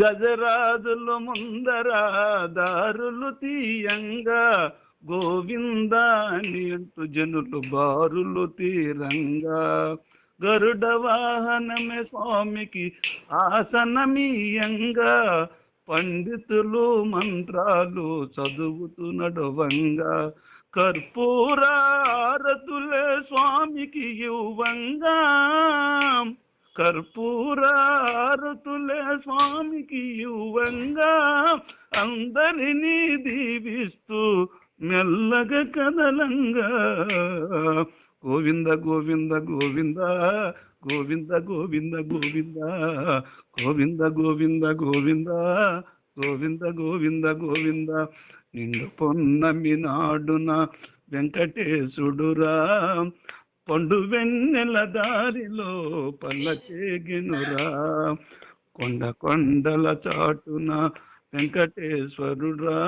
గజరాజులు ముందర దారులు తీయంగా గోవిందాని అంటూ జనులు బారులు తీరంగా. గరుడ వాహనమే స్వామికి ఆసనమీయంగా పండితులు మంత్రాలు చదువుతూ నడవంగా. కర్పూరారతులే స్వామికి ఇవ్వంగా. కర్పూరారతులే స్వామికి యువంగా అందరినీ దీవిస్తూ మెల్లగా కదలంగా గోవింద గోవింద గోవింద గోవింద గోవింద గోవింద గోవింద గోవింద గోవింద గోవింద గోవింద గోవింద నిండు పొన్నమి నాడున వెంకటేశుడురా పండు వెన్నెల దారిలో పల్ల చేగినురా. కొండ కొండల చాటున వెంకటేశ్వరుడా